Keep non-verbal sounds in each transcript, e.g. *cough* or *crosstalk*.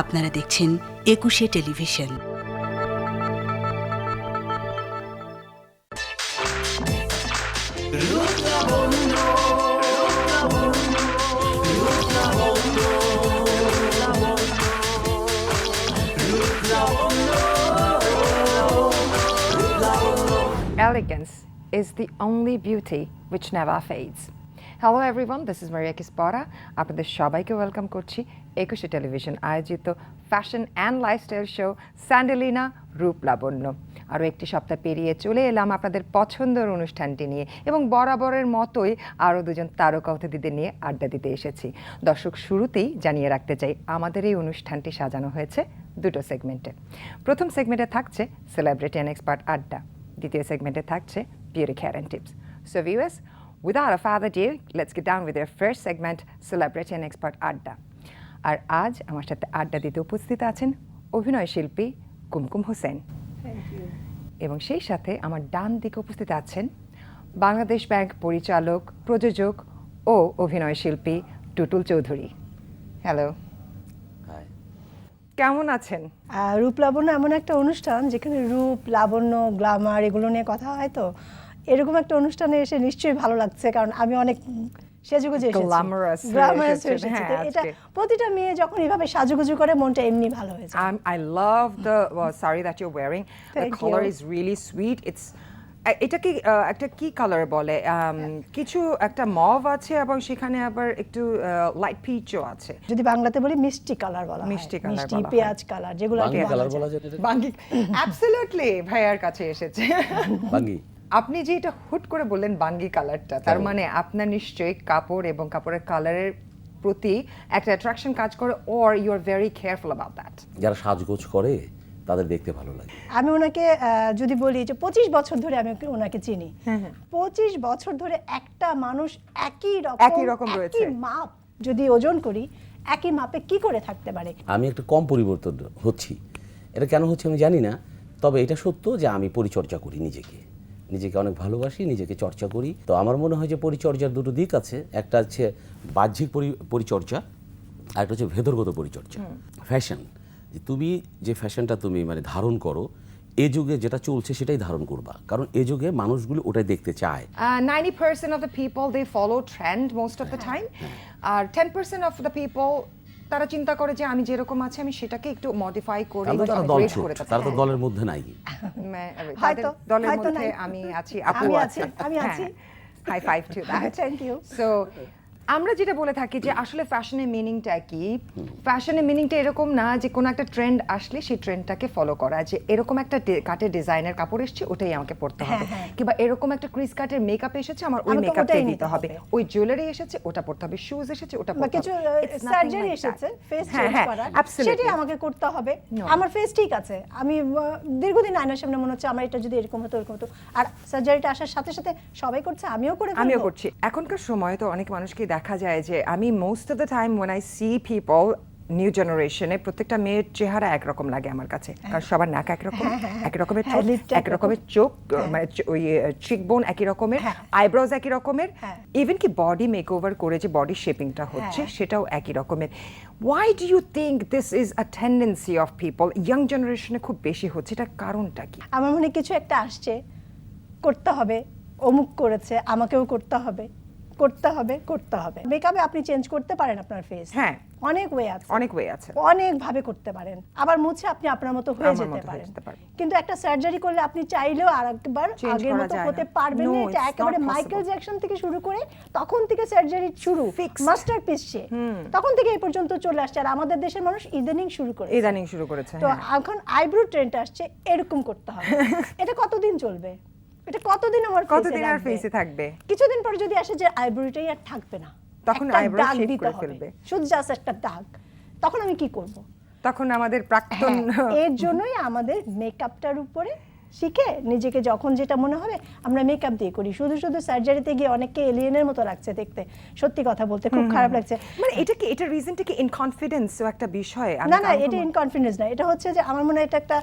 আপনারা দেখছেন Ekushey television Elegance is the only beauty which never fades. Hello everyone, this is Maria Kispara. আপনাদের সবাইকে welcome করছি Ekushey television আয়োজিত fashion and lifestyle show Sandalina Rup Labonno আরও একটি সপ্তাহ পেরিয়ে চলে এলাম আপনাদের পছন্দের অনুষ্ঠানটি নিয়ে এবং বরাবরের মতোই আরও দুজন তারকা অতিথিদের নিয়ে আড্ডা দিতে এসেছি। দর্শক শুরুতেই জানিয়ে রাখতে চাই, আমাদের এই অনুষ্ঠানটি সাজানো হয়েছে দুটো সেগমেন্টে। প্রথম সেগমেন্টে থাকছে সেলিব্রিটি অ্যান্ড এক্সপার্ট আড্ডা। দ্বিতীয় সেগমেন্টে থাকছে beauty care and tips. So viewers without a further delay let's get down with our first segment celebrity and expert আড্ডা। আর আজ আমার সাথে আড্ডা দিতে উপস্থিত আছেন অভিনয় শিল্পী কুমকুম হোসেন। এবং সেই সাথে আমার ডান দিকে উপস্থিত আছেন বাংলাদেশ ব্যাংক পরিচালক প্রযোজক ও অভিনয় শিল্পী টুটুল চৌধুরী। হ্যালো কেমন আছেন? রূপ লাবণ্য এমন একটা অনুষ্ঠান যেখানে রূপ লাবণ্য গ্লামার এগুলো নিয়ে কথা হয় তো। এরকম একটা অনুষ্ঠানে এসে নিশ্চয়ই ভালো লাগছে কারণ আমি অনেক সেজুগুজু গ্ল্যামারাস তো এটা প্রতিটা মেয়ে যখন এভাবে সাজুগুজু করে মনটা এমনি ভালো হয়ে যায়। Um, I love the uh, sari that you're wearing. the Thank color you. is really sweet. It's আহ, এটা কি আহ, একটা কি কালার বলে? Um, কিছু একটা মভ আছে এবং সেখানে আবার একটু লাইট পিচও আছে। যদি বাংলাতে বলি মিষ্টি কালার বলা হয়। মিষ্টি colour মিষ্টি। পেঁয়াজ কালার যেগুলো বলা কালার। বলা যায় বাঙ্গি। অ্যাবসলিউটলি ভাইয়ার কাছে এসেছে। বাঙ্গি। আপনি যে এটা হুট করে বললেন বাঙ্গি কালারটা তার মানে আপনার নিশ্চয়ই কাপড় এবং কাপড়ের কালারের প্রতি একটা অ্যাট্রাকশন কাজ করে or you are very careful about that যারা সাজগোজ করে তাদের দেখতে ভালো লাগে। আমি ওনাকে যদি বলি যে পঁচিশ বছর ধরে আমি ওনাকে চিনি। পঁচিশ বছর ধরে একটা মানুষ একই রকম একই রকম রয়েছে। মাপ যদি ওজন করি একই মাপে কি করে থাকতে পারে? আমি একটু কম পরিবর্তন হচ্ছি। এটা কেন হচ্ছে আমি জানি না তবে এটা সত্য যে আমি পরিচর্যা করি নিজেকে। নিজেকে অনেক ভালোবাসি নিজেকে চর্চা করি। তো আমার মনে হয় যে পরিচর্যার দুটো দিক আছে। একটা হচ্ছে বাহ্যিক পরি- পরিচর্যা আর একটা হচ্ছে ভেতরগত পরিচর্যা। ফ্যাশন যে তুমি যে ফ্যাশনটা তুমি মানে ধারণ করো এ যুগে যেটা চলছে সেটাই ধারণ করবা। কারণ এ যুগে মানুষগুলো ওটাই দেখতে চায়। Ninety percent of the people they follow trend most of the time R ten percent of the people তারা চিন্তা করে যে আমি যেরকম আছি আমি সেটাকে একটু মডিফাই করে তারা করে তো দলের মধ্যে নাই। *laughs* হয়তো, দলের মধ্যে আমি আছি আপু আমি আছে আছি, আমি আছি। High five to that thank you so আমরা যেটা বলে থাকি যে আসলে ফ্যাশনের মিনিংটা কি? ফ্যাশনের মিনিংটা এরকম না যে কোনো একটা ট্রেন্ড আসলে সেই ট্রেন্ডটাকে ফলো করা যে এরকম একটা কাটের ডিজাইনের কাপড় এসছে ওটাই আমাকে পরতে হবে। হ্যাঁ, হ্যাঁ। কিংবা এরকম একটা ক্রিস কাটের মেকআপ এসেছে আমার ওই মেকআপটাই নিতে হবে। ওই জুয়েলারি এসেছে ওটা পরতে হবে। শুজ এসেছে ওটা পরতে কিছু হবে। সার্জারি এসেছে ফেস হ্যাঁ, চেঞ্জ হ্যাঁ, করার। সেটাই আমাকে করতে হবে। আমার ফেস ঠিক আছে। আমি দীর্ঘদিন আয়নার সামনে মনে হচ্ছে আমার এটা যদি এরকম হতো এরকম হতো। আর সার্জারিটা আসার সাথে সাথে সবাই করছে আমিও করে আমিও করছি। এখনকার সময় তো অনেক মানুষকে দেখা যায় যে আমি most of the time when I see people new জেনারেশনে প্রত্যেকটা মেয়ের চেহারা একরকম লাগে আমার কাছে। কারণ সবার নাক একরকম এক রকমের হ্যাঁ, এক রকমের চোখ মানে ওই চিক বোন একই রকমের হ্যাঁ। আইব্রোজ একই রকমের। হ্যাঁ। ইভেন কি বডি মেক ওভার করে যে বডি শেপিংটা হচ্ছে হ্যাঁ। সেটাও একই রকমের। Why do you think this is a tendency of people young জেনারেশনে খুব বেশি হচ্ছে এটার কারণটা কি? আমার মনে কিছু একটা আসছে। করতে হবে অমুক করেছে আমাকেও করতে হবে। করতে হবে করতে হবে। মেকআপে আপনি চেঞ্জ করতে পারেন আপনার ফেস হ্যাঁ। অনেক ওয়ে আছে। অনেক ওয়ে আছে। অনেক ভাবে করতে পারেন। আবার মুছে আপনি আপনার মতো হয়ে যেতে পারেন। কিন্তু একটা সার্জারি করলে আপনি চাইলেও আর একবার Change আগের মতো হতে পারবেন না। এটা একেবারে মাইকেল. জ্যাকসন থেকে শুরু করে তখন থেকে সার্জারি শুরু। Fixed. মাস্টারপিস সে। তখন থেকে এই পর্যন্ত চলে আসছে। আর আমাদের দেশের মানুষ ইদানিং শুরু করে ইদানিং শুরু করেছে তো হ্যাঁ। এখন আইব্রো ট্রেন্ড আসছে এরকম করতে হবে। *laughs* এটা কতদিন চলবে? এটা কতদিন আমার কতদিন আর? ফেসে থাকবে কিছুদিন পর যদি আসে যে আইব্রোটাই আর থাকবে না তখন আইব্রো দিতে করে ফেলবে। শুধু জাস্ট একটা দাগ তখন আমি কি করব তখন আমাদের প্রাক্তন হ্যাঁ, এর জন্যই আমাদের মেকআপটার উপরে শিখে নিজেকে যখন যেটা মনে হবে আমরা মেকআপ দিয়ে করি। শুধু শুধু সার্জারিতে গিয়ে অনেককে এলিয়েনের মতো লাগছে দেখতে। সত্যি কথা বলতে খুব খারাপ লাগছে। মানে এটা কি এটা রিজনটা কি ইনকনফিডেন্সও একটা বিষয়? না না এটা ইনকনফিডেন্স না। এটা হচ্ছে যে আমার মনে হয় এটা একটা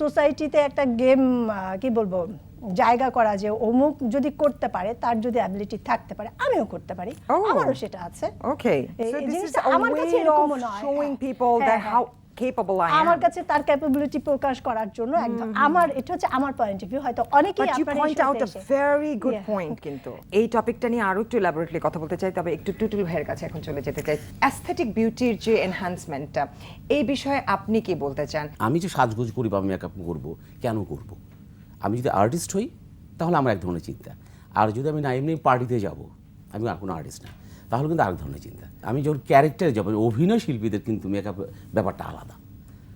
সোসাইটিতে একটা গেম কি বলব জায়গা করা যে অমুক যদি করতে পারে তার যদি অ্যাবিলিটি থাকতে পারে আমিও করতে পারি. আমারও সেটা আছে। ওকে আমার কাছে এরকম of মনে হয়, showing হ্যাঁ। Capable I am. আমার কাছে তার ক্যাপাবিলিটি প্রকাশ করার জন্য একদম আমার এটা হচ্ছে আমার পয়েন্ট অফ ভিউ হয়তো অনেকেই But you আপনার point out a very good Yeah. point কিন্তু। এই টপিকটা নিয়ে আরও একটু elaborately কথা বলতে চাই তবে একটু টুটুল ভাইয়ের কাছে এখন চলে যেতে চাই। অ্যাস্থেটিক বিউটির যে এনহ্যান্সমেন্টটা এই বিষয়ে আপনি কি বলতে চান? আমি যে সাজগোজ করি বা মেকআপ করব কেন করব? আমি যদি আর্টিস্ট হই তাহলে আমার এক ধরনের চিন্তা। আর যদি আমি না এমনি পার্টিতে যাব আমি আর কোনো আর্টিস্ট না। তাহলে কিন্তু আরেক ধরনের চিন্তা। আমি যখন ক্যারেক্টারে যাব অভিনয় শিল্পীদের কিন্তু মেকআপ ব্যাপারটা আলাদা।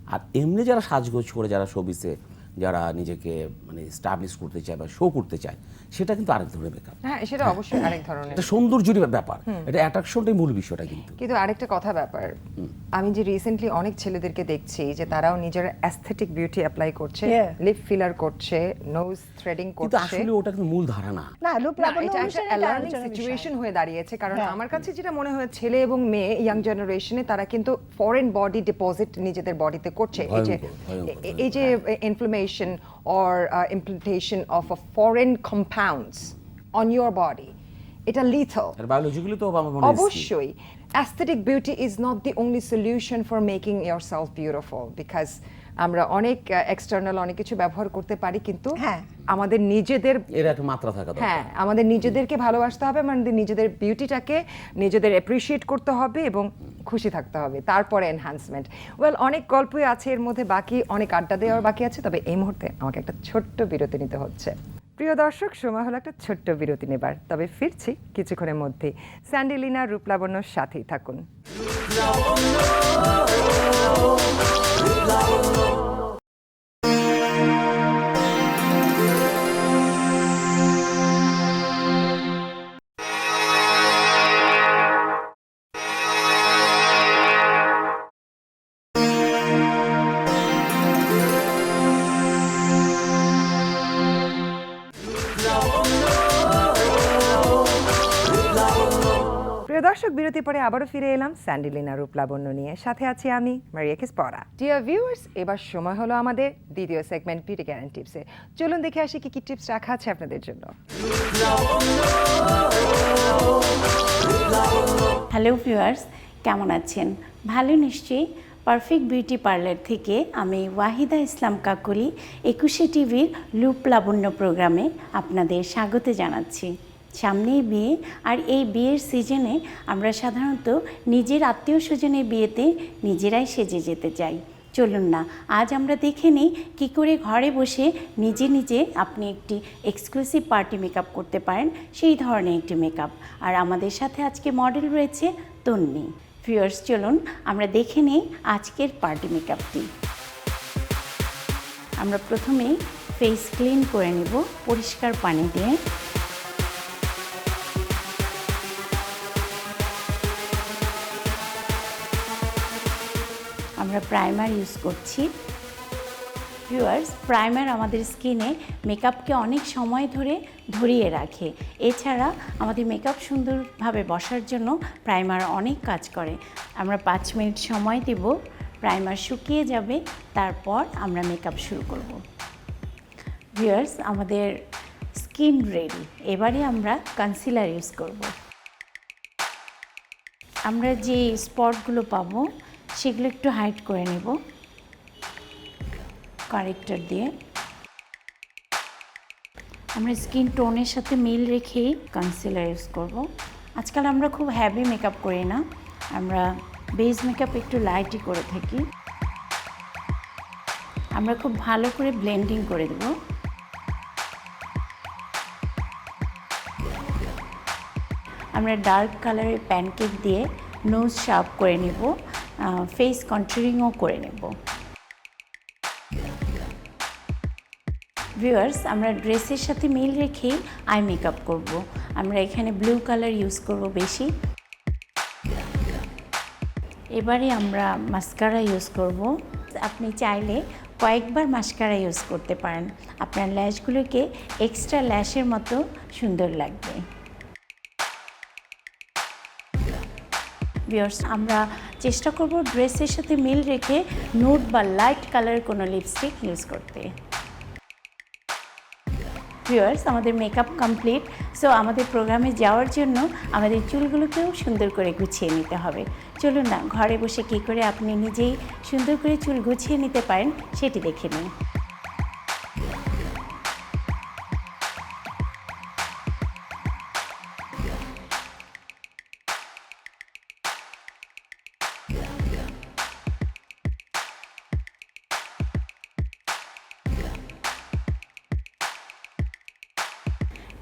আর এমনি যারা সাজগোজ করে, যারা শোবিসে যারা নিজেকে মানে স্টাবলিশ করতে চায় বা শো করতে চায় সেটা কিন্তু আরেক ধরনের মেকআপ হ্যাঁ সেটা অবশ্যই আরেক ধরনের। এটা সৌন্দর্যের ব্যাপার। এটা অ্যাট্রাকশনটাই মূল বিষয়টা কিন্তু। কিন্তু আরেকটা কথা ব্যাপার। আমি যে রিসেন্টলি অনেক ছেলেদেরকে দেখছি যে তারাও নিজের অ্যাস্থেটিক বিউটি অ্যাপ্লাই করছে লিপ ফিলার করছে নোজ থ্রেডিং করছে। কিন্তু আসলে ওটা কিন্তু মূল ধারণা। না লুপ না, লাবণ্য এটা একটা অ্যালার্মিং সিচুয়েশন হয়ে দাঁড়িয়েছে কারণ হ্যাঁ। আমার কাছে যেটা মনে হয় ছেলে এবং মেয়ে ইয়াং জেনারেশনে তারা কিন্তু ফরেন বডি ডিপোজিট নিজেদের বডিতে করছে। এই যে এই যে inflammation Or implementation of a foreign compounds on your body এটা লিথল আর বায়োলজিক্যালি তো আমার মনে হয় skill। অবশ্যই aesthetic beauty is not the only solution for making yourself beautiful because আমরা অনেক এক্সটার্নাল অনেক কিছু ব্যবহার করতে পারি কিন্তু হ্যাঁ। আমাদের নিজেদের এর একটা মাত্রা থাকা দরকার। হ্যাঁ আমাদের নিজেদেরকে ভালোবাসতে হবে মানে নিজেদের বিউটিটাকে নিজেদের অ্যাপ্রিসিয়েট করতে হবে এবং খুশি থাকতে হবে। তারপরে এনহ্যান্সমেন্ট ওয়েল অনেক গল্পই আছে এর মধ্যে বাকি অনেক আড্ডা দেওয়ার বাকি আছে তবে এই মুহূর্তে আমাকে একটা ছোট্ট বিরতি নিতে হচ্ছে। প্রিয় দর্শক, সময় হলো একটা ছোট্ট বিরতি নেবার। তবে ফিরছি কিছুক্ষণের মধ্যে স্যান্ডেলিনা রূপলাবণ্যর সাথেই থাকুন। বিরতি পরে আবারও ফিরে এলাম স্যান্ডেলিনা রূপলাবণ্য নিয়ে। সাথে আছি আমি মারিয়া মারিয়াকিস পড়া ডিয়ার ভিউয়ার্স এবার সময় হলো আমাদের দ্বিতীয় সেগমেন্ট বিউটি গ্যারেন্ট টিপসে চলুন দেখে আসি কি কি টিপস রাখা আছে আপনাদের জন্য। হ্যালো ভিউয়ার্স কেমন আছেন? ভালো নিশ্চয়ই। পারফেক্ট বিউটি পার্লার থেকে আমি ওয়াহিদা ইসলাম কাকলি একুশে টিভির লুপ লাবণ্য প্রোগ্রামে আপনাদের স্বাগত জানাচ্ছি। সামনেই বিয়ে, আর এই বিয়ের সিজনে আমরা সাধারণত নিজের আত্মীয় স্বজনের বিয়েতে নিজেরাই সেজে যেতে চাই। চলুন না, আজ আমরা দেখে নিই কী করে ঘরে বসে নিজে নিজে আপনি একটি এক্সক্লুসিভ পার্টি মেকআপ করতে পারেন, সেই ধরনের একটি মেকআপ আর আমাদের সাথে আজকে মডেল রয়েছে তন্নি। ভিউয়ার্স চলুন, আমরা দেখে নিই আজকের পার্টি মেকআপটি আমরা প্রথমেই ফেস ক্লিন করে নেব, পরিষ্কার পানি দিয়ে। আমরা প্রাইমার ইউজ করছি। ভিউয়ার্স প্রাইমার আমাদের স্কিনে মেকআপকে অনেক সময় ধরে ধরিয়ে রাখে। এছাড়া আমাদের মেকআপ সুন্দরভাবে বসার জন্য প্রাইমার অনেক কাজ করে। আমরা পাঁচ মিনিট সময় দেব প্রাইমার শুকিয়ে যাবে, তারপর আমরা মেকআপ শুরু করব। ভিউয়ার্স আমাদের স্কিন রেডি এবারে আমরা কনসিলার ইউজ করব। আমরা যে স্পটগুলো পাবো সেগুলো একটু হাইড করে নেব। কারেক্টার দিয়ে। আমরা স্কিন টোনের সাথে মিল রেখেই কনসিলার ইউজ করব। আজকাল আমরা খুব হ্যাভি মেকআপ করি না। আমরা বেস মেকআপ একটু লাইটই করে থাকি। আমরা খুব ভালো করে ব্লেন্ডিং করে দেব। আমরা ডার্ক কালারের প্যানকেক দিয়ে নোজ শার্প করে নেব। ফেস কন্ট্রোলিংও করে নেব। ভিউয়ার্স আমরা ড্রেসের সাথে মিল রেখেই আই মেকআপ করব। আমরা এখানে ব্লু কালার ইউজ করব বেশি। এবারে আমরা মাস্কারা ইউজ করব। আপনি চাইলে কয়েকবার মাস্কারা ইউজ করতে পারেন। আপনার ল্যাশগুলোকে এক্সট্রা ল্যাশের মতো সুন্দর লাগবে। ভিউয়ার্স আমরা চেষ্টা করব ড্রেসের সাথে মিল রেখে নুড বা লাইট কালারের কোনো লিপস্টিক ইউজ করতে। ভিউয়ার্স আমাদের মেকআপ কমপ্লিট। সো, আমাদের প্রোগ্রামে যাওয়ার জন্য আমাদের চুলগুলোকেও সুন্দর করে গুছিয়ে নিতে হবে। চলুন না, ঘরে বসে কী করে আপনি নিজেই সুন্দর করে চুল গুছিয়ে নিতে পারেন, সেটি দেখে নিন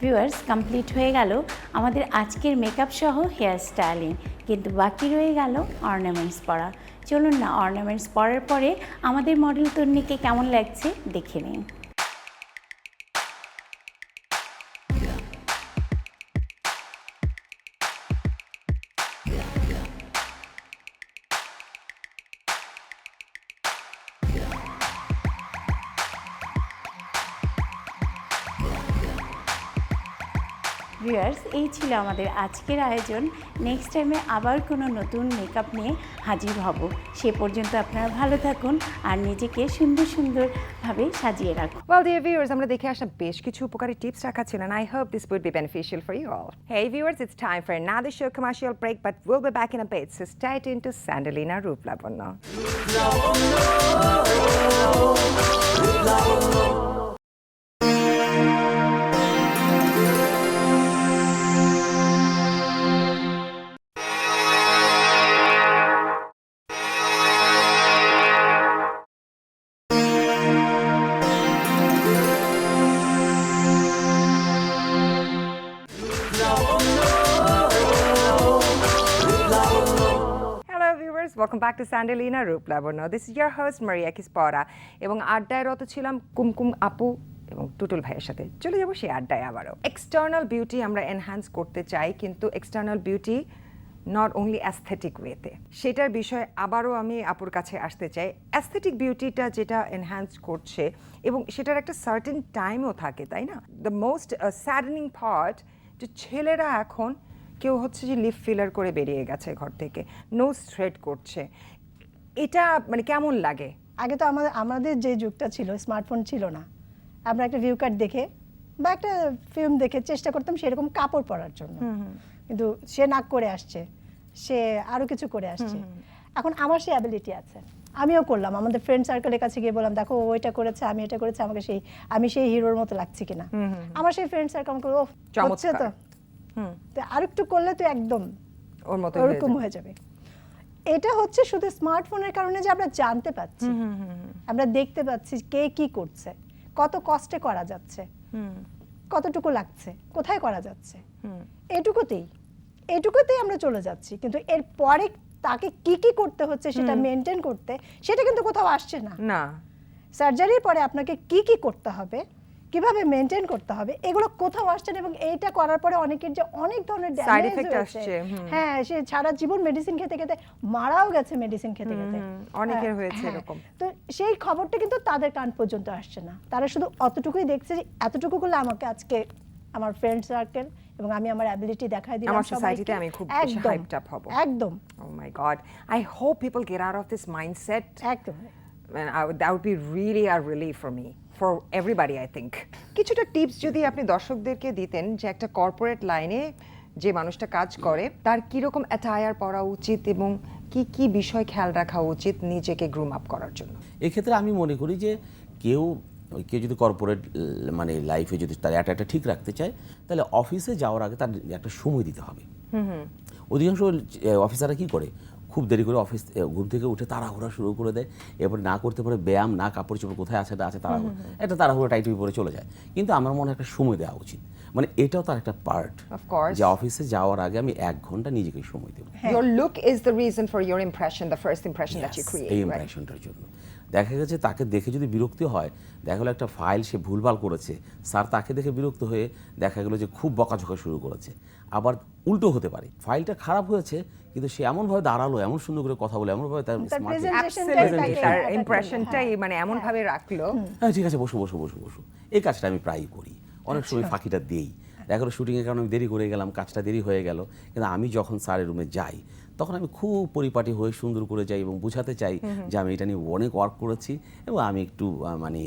ভিউয়ার্স কমপ্লিট হয়ে গেল আমাদের আজকের মেকআপ সহ হেয়ার স্টাইলিং কিন্তু বাকি রয়ে গেল অর্নামেন্টস পরা। চলুন না অর্নামেন্টস পরার পরে আমাদের মডেল তন্নিকে কেমন লাগছে দেখে নিন ছিল আমাদের আজকের আয়োজন নেক্সট টাইমে আবার কোনো নতুন মেকআপ নিয়ে হাজির হব। সে পর্যন্ত আপনারা ভালো থাকুন আর নিজেকে সুন্দর সুন্দরভাবে সাজিয়ে রাখুন। ওয়েল ডিয়ার ভিউয়ার্স আমরা দেখে আসা বেশ কিছু উপকারী টিপস রাখা ছিল I hope this will be beneficial for you all hey viewers it's time for another show commercial break but will be back in a page state into Sandalina Ruplabonno Ruplabonno Ruplabonno welcome back to Sandalina Roop Lavanna. This is your host, Maria Kispora. এবং আড্ডায় রত ছিলাম কুমকুম আপু এবং টুটুল ভাইয়ের সাথে। চলে যাব সেই আড্ডায় আবারও। এক্সটার্নাল বিউটি আমরা এনহ্যান্স করতে চাই, কিন্তু external beauty not only aesthetic ওয়েতে সেটার বিষয়ে আবারও আমি আপুর কাছে আসতে চাই। অ্যাস্থেটিক বিউটিটা যেটা এনহ্যান্স করছে এবং সেটার একটা সার্টেন টাইমও থাকে, তাই না? দ্য মোস্ট স্যাডেনিং পার্ট যে ছেলেরা এখন কেউ হচ্ছে যে লিপ ফিলার করে বেরিয়ে গেছে ঘর থেকে। নো স্ট্রেট করছে। এটা মানে কেমন লাগে? আগে তো আমাদের আমাদের যে যুগটা ছিল স্মার্টফোন ছিল না। আমরা একটা ভিউ কার্ড দেখে বা একটা ফিল্ম দেখে চেষ্টা করতাম সেরকম কাপড় পরার জন্য। কিন্তু সে নাক করে আসছে সে আরও কিছু করে আসছে। এখন আমার সেই অ্যাবিলিটি আছে। আমিও করলাম। আমাদের ফ্রেন্ড সার্কেলের কাছে গিয়ে বললাম দেখো ও এটা করেছে আমি এটা করেছি আমাকে সেই আমি সেই হিরোর মতো লাগছে কিনা? আমার সেই ফ্রেন্ড সার্কেল আমাকে ও হচ্ছে তো। তো আরেকটু করলে তো একদম ওর মতো ওরকম হয়ে যাবে। এটা হচ্ছে শুধু স্মার্টফোনের কারণে যে আমরা জানতে পাচ্ছি আমরা দেখতে পাচ্ছি কে কি করছে কত কষ্টে করা যাচ্ছে কতটুকু লাগছে কোথায় করা যাচ্ছে। এটুকুতেই এটুকুতেই আমরা চলে যাচ্ছি। কিন্তু এর পরে তাকে কি কি করতে হচ্ছে সেটা মেনটেন করতে সেটা কিন্তু কোথাও আসছে না। না। সার্জারির পরে আপনাকে কি কি করতে হবে কীভাবে মেনটেন করতে হবে এগুলো কোথাও আসছে না এবং এইটা করার পরে অনেকের যে অনেক ধরনের effect হয়েছে আসছে, হ্যাঁ সে সারা জীবন মেডিসিন খেতে খেতে মারাও গেছে মেডিসিন খেতে খেতে। অনেকের হ্যাঁ, হয়েছে হ্যাঁ। এরকম। তো সেই খবরটা কিন্তু তাদের কান পর্যন্ত আসছে না। তারা শুধু অতটুকুই দেখছে যে এতটুকু করলে আমাকে আজকে আমার ফ্রেন্ড সার্কেল এবং আমি আমার অ্যাবিলিটি দেখাই দিলাম আমার society-তে আমি খুব বেশি hyped up হব। একদম। ও my god I hope people get out of this mindset একদম। And I would, that would be really a relief for me for everybody I think কিছুটা টিপস যদি আপনি দর্শকদেরকে দিতেন যে একটা কর্পোরেট লাইনে যে মানুষটা কাজ করে তার কীরকম অ্যাটায়ার পরা উচিত এবং কি কি বিষয় খেয়াল রাখা উচিত নিজেকে গ্রুম আপ করার জন্য? এক্ষেত্রে আমি মনে করি যে কেউ ওই কেউ যদি কর্পোরেট মানে লাইফে যদি তার অ্যাটাটা ঠিক রাখতে চায় তাহলে অফিসে যাওয়ার আগে তার একটা সময় দিতে হবে। অধিকাংশ অফিসাররা কি করে? খুব দেরি করে অফিস ঘুম থেকে উঠে তাড়াহুড়া শুরু করে দেয়। এরপর না করতে পারে ব্যায়াম না কাপড় চোপড় কোথায় আছে না আছে তাড়াহুড়ো। একটা তাড়াহুড়ো টাইটুই পরে চলে যায়। কিন্তু আমার মনে একটা সময় দেওয়া উচিত। মানে এটাও তার একটা পার্ট যে অফিসে যাওয়ার আগে আমি এক ঘণ্টা নিজেকে সময় দেবো। look is the reason for your impression the first impression that you Yes, create এই ইমপ্রেশনটার জন্য। দেখা গেছে তাকে দেখে যদি বিরক্তি হয় দেখা গেলো একটা ফাইল সে ভুলভাল করেছে। স্যার তাকে দেখে বিরক্ত হয়ে দেখা গেলো যে খুব বকাঝকা শুরু করেছে। আবার উল্টো হতে পারে। ফাইলটা খারাপ হয়েছে কিন্তু সে এমন ভাবে দাঁড়াল এমন সুন্দর করে কথা বলে এমন ভাবে তার ইমপ্রেশনটাই হ্যাঁ। মানে এমন ভাবে রাখল। হ্যাঁ ঠিক আছে বসো বসো বসো বসো। এই কাজটা আমি প্রায়ই করি। অনেক সময় ফাঁকিটা দেই। দেখা গেলো শুটিংয়ের কারণে আমি দেরি করে গেলাম কাজটা দেরি হয়ে গেল। কিন্তু আমি যখন স্যারের রুমে যাই তখন আমি খুব পরিপাটি হয়ে সুন্দর করে যাই এবং বোঝাতে চাই যে আমি এটা নিয়ে অনেক ওয়ার্ক করেছি এবং আমি একটু মানে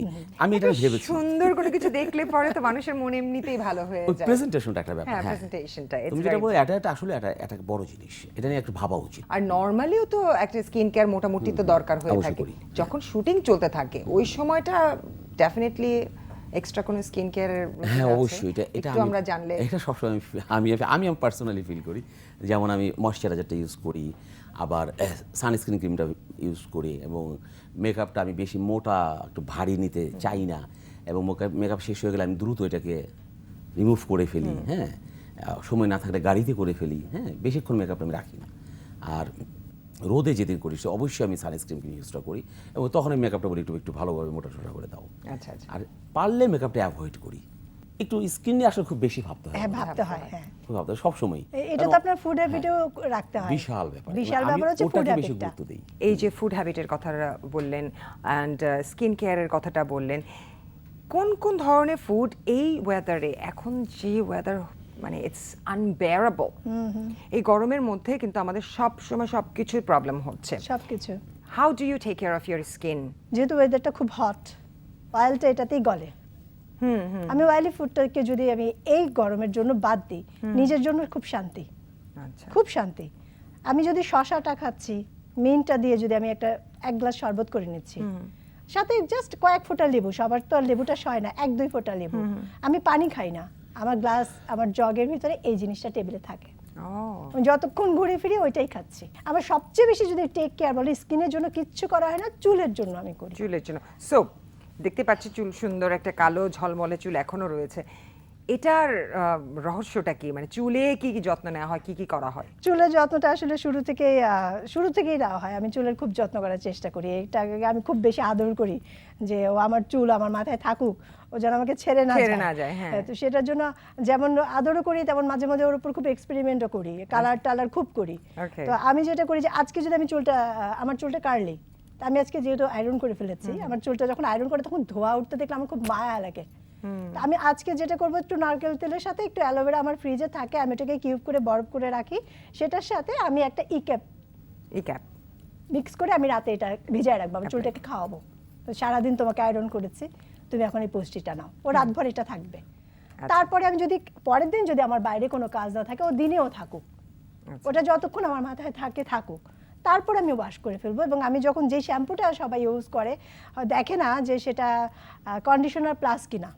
আমি এটা ভেবেছি। সুন্দর করে কিছু দেখলে পরে তো মানুষের মন এমনিতেই ভালো হয়ে যায়। প্রেজেন্টেশনটা একটা ব্যাপার হ্যাঁ, হ্যাঁ। presentationটা, it's তুমি যেটা বলো এটা আসলে এটা একটা বড় জিনিস এটা নিয়ে একটু ভাবা উচিত। আর নর্মালিও তো একটা স্কিন কেয়ার মোটামুটি তো দরকার হয়ে থাকে। যখন শুটিং চলতে থাকে ওই সময়টা ডেফিনেটলি এক্সট্রা কোনো স্কিন কেয়ারের হ্যাঁ অবশ্যই এটা এটা আমরা জানলে। এটা সবসময় আমি আমি আমি পার্সোনালি ফিল করি। যেমন আমি ময়শ্চারাইজারটা ইউজ করি আবার সানস্ক্রিন ক্রিমটা ইউজ করি এবং মেকআপটা আমি বেশি মোটা একটু ভারী নিতে চাই না এবং মেকআপ শেষ হয়ে গেলে আমি দ্রুত এটাকে রিমুভ করে ফেলি হ্যাঁ। সময় না থাকলে গাড়িতে করে ফেলি হ্যাঁ। বেশিক্ষণ মেকআপ আমি রাখি না। আর রোদে যেদিন করি সে অবশ্যই আমি সানস্ক্রিন ইউজটা করি এবং তখন আমি মেকআপটা বলি একটু একটু ভালোভাবে মোটা সোটা করে দাও। আচ্ছা আচ্ছা। আর পারলে মেকআপটা অ্যাভয়েড করি। একটু স্কিন নিয়ে আসলে খুব বেশি ভাবতে হয়। হ্যাঁ ভাবতে হয় হ্যাঁ। খুব ভাবতে হয় সবসময় এটা তো আপনার ফুড হ্যাবিটও রাখতে হয়। বিশাল ব্যাপার। বিশাল ব্যাপার হচ্ছে ফুড হ্যাবিটটা এই যে ফুড হ্যাবিটের কথাটা বললেন অ্যান্ড স্কিন কেয়ারের কথাটা বললেন কোন কোন ধরনের ফুড এই ওয়েদারে এখন যে ওয়েদার মানে ইটস আনবেয়ারেবল এই গরমের মধ্যে কিন্তু আমাদের সব সময় সব কিছুই প্রবলেম হচ্ছে। সবকিছু। How do you take care of your skin যেহেতু ওয়েদারটা খুব হট অয়েলটা এটাতেই গলে। আমি অয়েলি ফুডটাকে যদি আমি এই গরমের জন্য বাদ দিই নিজের জন্য খুব শান্তি। আচ্ছা। খুব শান্তি। আমি যদি শশাটা খাচ্ছি মিনটা দিয়ে যদি আমি একটা এক গ্লাস শরবত করে নিচ্ছি সাথে জাস্ট কয়েক ফোঁটা লেবু সবার তো আর লেবুটা সয় না এক দুই ফোঁটা লেবু। আমি পানি খাই না। আমার গ্লাস আমার জগের ভিতরে এই জিনিসটা টেবিলে থাকে। যতক্ষণ ঘুরে ফিরে ওইটাই খাচ্ছি। আমার সবচেয়ে বেশি যদি টেক কেয়ার বলে স্কিনের জন্য কিচ্ছু করা হয় না চুলের জন্য আমি করি। চুলের জন্য। সো দেখতে পাচ্ছি চুল সুন্দর একটা কালো ঝলমলে চুল এখনও রয়েছে। এটার রহস্যটা কি? মানে চুলে কি কি যত্ন নেওয়া হয়? কি কি করা হয়? চুলের যত্নটা আসলে শুরু থেকে শুরু থেকেই নেওয়া হয়। আমি চুলের খুব যত্ন করার চেষ্টা করি। এটাকে আমি খুব বেশি আদর করি যে ও আমার চুল আমার মাথায় থাকুক ও যেন আমাকে ছেড়ে না ছেড়ে না যায়, হ্যাঁ। তো সেটার জন্য যেমন আদরও করি তেমন মাঝে মাঝে ওর উপর খুব এক্সপেরিমেন্টও করি। কালার টালার খুব করি। তো আমি যেটা করি যে আজকে যদি আমি চুলটা আমার চুলটা কাটলি তা আমি আজকে যেহেতু আয়রন করে ফেলেছি আমার চুলটা যখন আয়রন করে তখন ধোয়া উঠতে দেখলে আমার খুব মায়া লাগে। আমি আজকে যেটা করব একটু নারকেল তেলের সাথে একটু অ্যালোভেরা আমার ফ্রিজে থাকে আমি এটাকে কিউব করে বরফ করে রাখি। সেটার সাথে আমি একটা ই ক্যাপ এই ক্যাপ মিক্স করে আমি রাতে এটা ভিজায় রাখব আমি চুলটাকে খাওয়াবো। তো সারাদিন তোমাকে আয়রন করেছি তুমি এখন এই পুষ্টিটা নাও। ও রাতভর এটা থাকবে। তারপরে আমি যদি পরের দিন যদি আমার বাইরে কোনো কাজ না থাকে ও দিনেও থাকুক। ওটা যতক্ষণ আমার মাথায় থাকে থাকুক। তারপর আমি ওয়াশ করে ফেলব এবং আমি যখন যে শ্যাম্পুটা সবাই ইউজ করে দেখে না যে সেটা কন্ডিশনার প্লাস কিনা।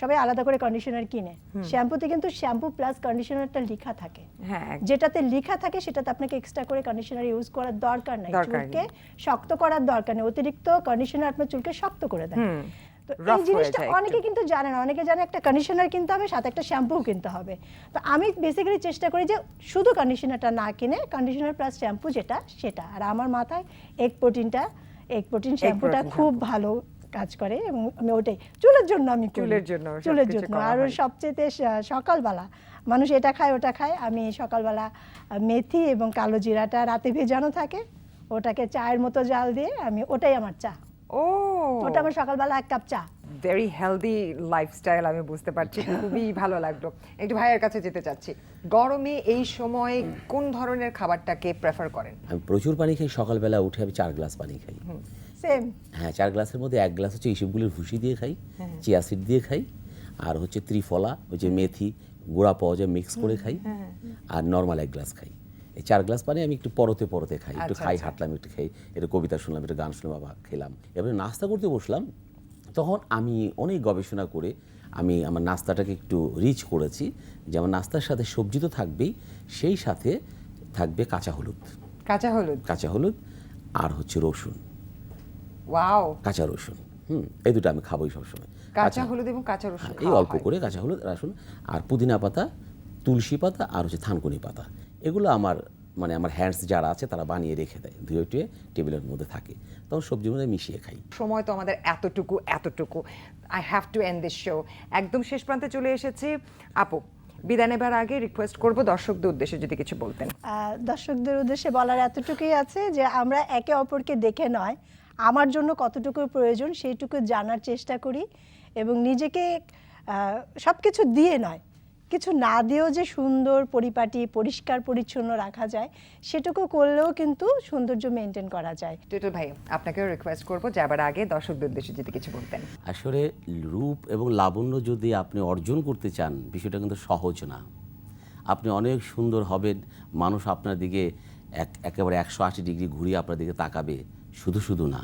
সবাই আলাদা করে কন্ডিশনার কিনে। শ্যাম্পুতে কিন্তু শ্যাম্পু প্লাস কন্ডিশনারটা লেখা থাকে। হ্যাঁ যেটাতে লেখা থাকে সেটাতে আপনাকে এক্সট্রা করে কন্ডিশনার ইউজ করার দরকার নাই। চুলকে শক্ত করার দরকার নেই। অতিরিক্ত কন্ডিশনার আপনার চুলকে শক্ত করে দেয়। তো এই জিনিসটা। অনেকে কিন্তু জানে না অনেকে জানে একটা কন্ডিশনার কিনতে হবে সাথে একটা শ্যাম্পু কিনতে হবে। তো আমি বেসিক্যালি চেষ্টা করি যে শুধু কন্ডিশনারটা না কিনে কন্ডিশনার প্লাস শ্যাম্পু যেটা সেটা। আর আমার মাথায় এগ প্রোটিনটা এগ প্রোটিন শ্যাম্পুটা খুব ভালো কাজ করে এবং আমি ওটাই চুলের জন্য আমি চুলের জন্য চুলের জন্য। আর। সবচেয়ে সকালবেলা। মানুষ এটা খায় ওটা খায়। আমি সকালবেলা মেথি এবং কালো জিরাটা রাতে ভেজানো থাকে। ওটাকে চায়ের মতো জাল দিয়ে আমি ওটাই আমার চা। ও ওটা আমার সকালবেলা এক কাপ চা। ভেরি হেলদি লাইফস্টাইল আমি বুঝতে পারছি। খুবই ভালো লাগল। একটু ভাইয়ের কাছে যেতে চাচ্ছি। গরমে এই সময় কোন ধরনের খাবারটাকে প্রেফার করেন? আমি প্রচুর পানি খাই সকালবেলা উঠে আমি চার গ্লাস পানি খাই। সেম হ্যাঁ চার গ্লাসের মধ্যে এক গ্লাস হচ্ছে ইসবগুলির ভুসি দিয়ে খাই চিয়া সিড দিয়ে খাই আর হচ্ছে ত্রিফলা ওই যে মেথি গোড়া পাওয়া যায় মিক্স করে খাই আর নর্মাল এক গ্লাস খাই। এই চার গ্লাস পানি আমি একটু পরতে পরতে খাই একটু আচ্ছা, খাই আচ্ছা। হাঁটলাম একটু খাই একটু কবিতা শুনলাম একটু গান শুনলাম আবার খেলাম। এবারে নাস্তা করতে বসলাম তখন আমি অনেক গবেষণা করে আমি আমার নাস্তাটাকে একটু রিচ করেছি যে আমার নাস্তার সাথে সবজি তো থাকবেই সেই সাথে থাকবে কাঁচা হলুদ। কাঁচা হলুদ? কাঁচা হলুদ আর হচ্ছে রসুন। ওয়াও। কাঁচা রসুন হুম এই দুটো আমি খাবোই সবসময়। কাঁচা হলুদ এবং কাঁচা রসুন হ্যাঁ, এই অল্প করে কাঁচা হলুদ রসুন আর পুদিনা পাতা তুলসী পাতা আর হচ্ছে থানকুনি পাতা। এগুলো আমার মানে আমার হ্যান্ডস যারা আছে তারা বানিয়ে রেখে দেয় ধুয়ে টুয়ে টেবিলের মধ্যে থাকে। তখন সবজির মধ্যে মিশিয়ে খাই। সময় তো আমাদের এতটুকু এতটুকু। I have to end this show একদম শেষ প্রান্তে চলে এসেছি। আপু বিদায় নেবার আগে রিকোয়েস্ট করব দর্শকদের উদ্দেশ্যে যদি কিছু বলতেন। দর্শকদের উদ্দেশ্যে বলার এতটুকুই আছে যে আমরা একে অপরকে দেখে নয় আমার জন্য কতটুকু প্রয়োজন সেইটুকু জানার চেষ্টা করি এবং নিজেকে সব কিছু দিয়ে নয় কিছু না দিয়েও যে সুন্দর পরিপাটি পরিষ্কার পরিচ্ছন্ন রাখা যায় সেটুকু করলেও কিন্তু সৌন্দর্য মেনটেন করা যায়। টুটুল ভাই আপনাকেও রিকোয়েস্ট করব যাবার আগে দর্শকদের উদ্দেশ্যে যদি কিছু বলতেন। আসলে রূপ এবং লাবণ্য যদি আপনি অর্জন করতে চান বিষয়টা কিন্তু সহজ না। আপনি অনেক সুন্দর হবেন মানুষ আপনার দিকে এক একেবারে একশো আশি ডিগ্রি ঘুরিয়ে আপনার দিকে তাকাবে শুধু শুধু না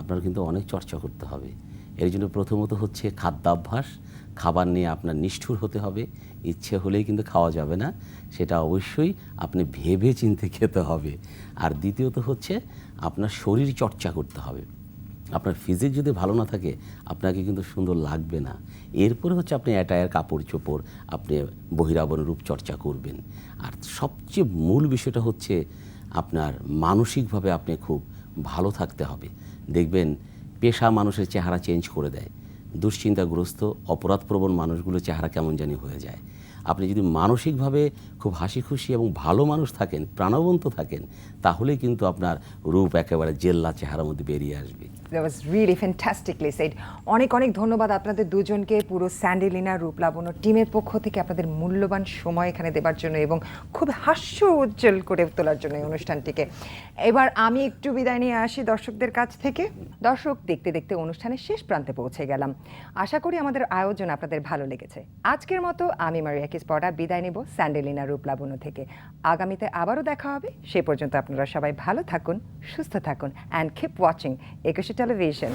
আপনার কিন্তু অনেক চর্চা করতে হবে। এর জন্য প্রথমত হচ্ছে খাদ্যাভ্যাস খাবার নিয়ে আপনার নিষ্ঠুর হতে হবে, ইচ্ছে হলেই কিন্তু খাওয়া যাবে না, সেটা অবশ্যই আপনি ভেবে চিনতে খেতে হবে। আর দ্বিতীয়ত হচ্ছে আপনার শরীর চর্চা করতে হবে। আপনার ফিজিক যদি ভালো না থাকে, আপনাকে কিন্তু সুন্দর লাগবে না। এরপরে হচ্ছে আপনি অ্যাটায়ার কাপড় চোপড়, আপনি বহিরাবরণ রূপচর্চা করবেন। আর সবচেয়ে মূল বিষয়টা হচ্ছে আপনার মানসিকভাবে আপনি খুব ভালো থাকতে হবে। দেখবেন পেশা মানুষের চেহারা চেঞ্জ করে দেয়। দুশ্চিন্তাগ্রস্ত অপরাধপ্রবণ মানুষগুলো চেহারা কেমন জানি হয়ে যায়। আপনি যদি মানসিকভাবে খুব হাসি খুশি এবং ভালো মানুষ থাকেন, প্রাণবন্ত থাকেন তাহলে কিন্তু আপনার রূপ একেবারে জেল্লা চেহারার মধ্যে বেরিয়ে আসবে। দ্যাট ওয়াজ রিয়েলি অনেক অনেক ধন্যবাদ আপনাদের দুজনকে পুরো স্যান্ডেলিনা রূপলাবণ্য টিমের পক্ষ থেকে আপনাদের মূল্যবান সময় এখানে দেবার জন্য এবং খুব হাস্য উজ্জ্বল করে তোলার জন্য এই অনুষ্ঠানটিকে। এবার আমি একটু বিদায় নিয়ে আসি দর্শকদের কাছ থেকে। দর্শক, দেখতে দেখতে অনুষ্ঠানের শেষ প্রান্তে পৌঁছে গেলাম। আশা করি আমাদের আয়োজন আপনাদের ভালো লেগেছে। আজকের মতো আমি মারিয়াকিস পড়া বিদায় নেব স্যান্ডেলিনা রূপলাবণ্য থেকে। আগামীতে আবারও দেখা হবে। সে পর্যন্ত আপনারা সবাই ভালো থাকুন, সুস্থ থাকুন and keep watching Ekushey television